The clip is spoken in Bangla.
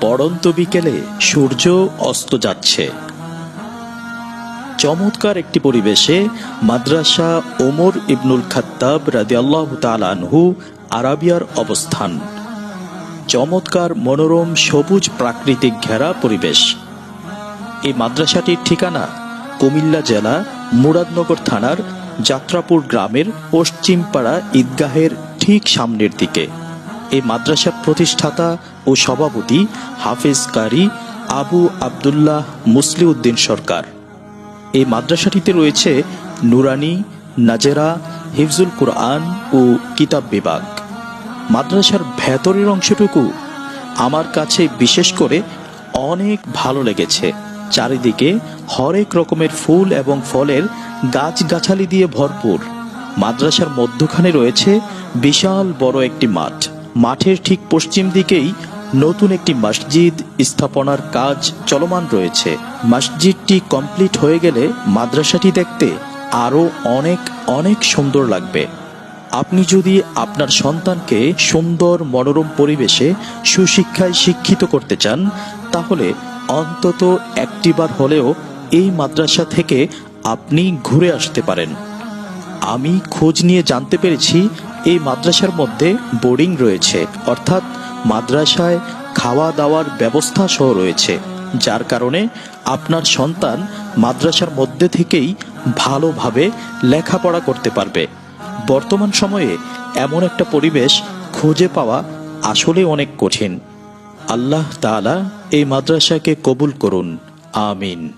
পড়ন্ত বিকেলে সূর্য অস্ত যাচ্ছে। চমৎকার একটি পরিবেশে মাদ্রাসা ওমর ইবনুল খাত্তাব রাদিয়াল্লাহ তালানহু আরাবিয়ার অবস্থান। চমৎকার মনোরম সবুজ প্রাকৃতিক ঘেরা পরিবেশ। এই মাদ্রাসাটির ঠিকানা কুমিল্লা জেলা মুরাদনগর থানার যাত্রাপুর গ্রামের পশ্চিমপাড়া ঈদগাহের ঠিক সামনের দিকে। এই মাদ্রাসা প্রতিষ্ঠাতা ও সভাপতি হাফেজ কারি আবু আবদুল্লাহ মুসলিউদ্দিন সরকার। এই মাদ্রাসাটিতে রয়েছে নুরানি, নাজেরা হিফজুল কুরআন ও কিতাব বিভাগ। মাদ্রাসার ভেতরের অংশটুকু আমার কাছে বিশেষ করে অনেক ভালো লেগেছে। চারিদিকে হরেক রকমের ফুল এবং ফলের গাছগাছালি দিয়ে ভরপুর। মাদ্রাসার মধ্যখানে রয়েছে বিশাল বড় একটি মাঠ। মাঠের ঠিক পশ্চিম দিকেই নতুন একটি মসজিদ স্থাপনার কাজ চলমান রয়েছে। মসজিদটি কমপ্লিট হয়ে গেলে মাদ্রাসাটি দেখতে আরও অনেক অনেক সুন্দর লাগবে। আপনি যদি আপনার সন্তানকে সুন্দর মনোরম পরিবেশে সুশিক্ষায় শিক্ষিত করতে চান, তাহলে অন্তত একটিবার হলেও এই মাদ্রাসা থেকে আপনি ঘুরে আসতে পারেন। আমি খোঁজ নিয়ে জানতে পেরেছি এই মাদ্রাসার মধ্যে বোর্ডিং রয়েছে। অর্থাৎ মাদ্রাসায় খাওয়া দাওয়ার ব্যবস্থা সহ রয়েছে। যার কারণে আপনার সন্তান মাদ্রাসার মধ্যে থেকেই ভালোভাবে লেখাপড়া করতে পারবে। বর্তমান সময়ে এমন একটা পরিবেশ খুঁজে পাওয়া আসলে অনেক কঠিন। আল্লাহ তাআলা এই মাদ্রাসাকে কবুল করুন। আমিন।